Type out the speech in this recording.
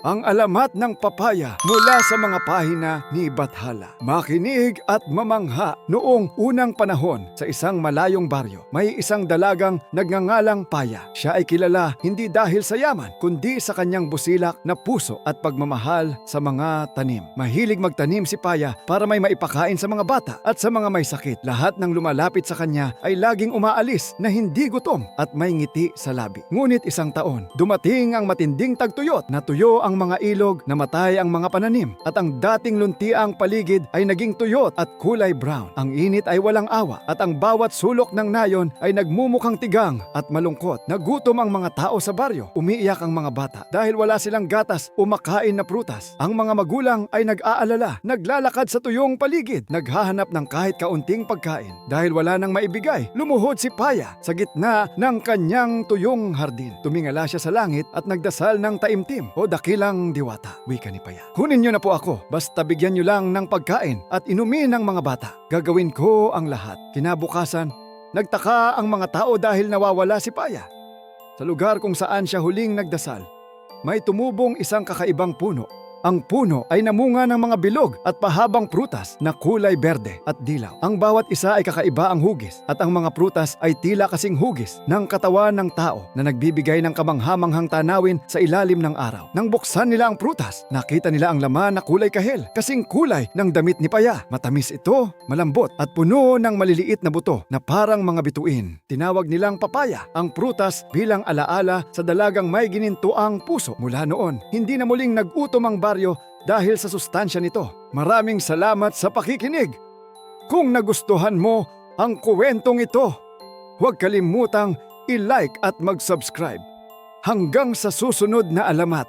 ang alamat ng papaya mula sa mga pahina ni Bathala. Makinig at mamangha noong unang panahon sa isang malayong baryo. May isang dalagang nagngangalang Paya. Siya ay kilala hindi dahil sa yaman, kundi sa kanyang busilak na puso at pagmamahal sa mga tanim. Mahilig magtanim si Paya para may maipakain sa mga bata at sa mga may sakit. Lahat ng lumalapit sa kanya ay laging umaalis na hindi gutom at may ngiti sa labi. Ngunit isang taon, dumating ang matinding tagtuyot na tuyo ang mga ilog, namatay ang mga pananim at ang dating luntiang paligid ay naging tuyot at kulay brown. Ang init ay walang awa at ang bawat sulok ng nayon ay nagmumukhang tigang at malungkot. Nagutom ang mga tao sa baryo. Umiiyak ang mga bata dahil wala silang gatas o makain na prutas. Ang mga magulang ay nag-aalala, naglalakad sa tuyong paligid, naghahanap ng kahit kaunting pagkain. Dahil wala nang maibigay, lumuhod si Paya sa gitna ng kanyang tuyong hardin. Tumingala siya sa langit at nagdasal ng taimtim o dakilang diwata. Wika ni Paya. Kunin niyo na po ako, basta bigyan niyo lang ng pagkain at inumin ng mga bata. Gagawin ko ang lahat. Kinabukasan, nagtaka ang mga tao dahil nawawala si Paya. Sa lugar kung saan siya huling nagdasal, may tumubong isang kakaibang puno. Ang puno ay namunga ng mga bilog at pahabang prutas na kulay berde at dilaw. Ang bawat isa ay kakaiba ang hugis at ang mga prutas ay tila kasing hugis ng katawan ng tao na nagbibigay ng kamanghamanghang tanawin sa ilalim ng araw. Nang buksan nila ang prutas, nakita nila ang laman na kulay kahel, kasing kulay ng damit ni Paya. Matamis ito, malambot at puno ng maliliit na buto na parang mga bituin. Tinawag nilang papaya ang prutas bilang alaala sa dalagang may ginintuang puso. Mula noon, hindi na muling nagutom ang baryo dahil sa sustansya nito. Maraming salamat sa pakikinig. Kung nagustuhan mo ang kuwentong ito, huwag kalimutang i-like at mag-subscribe. Hanggang sa susunod na alamat,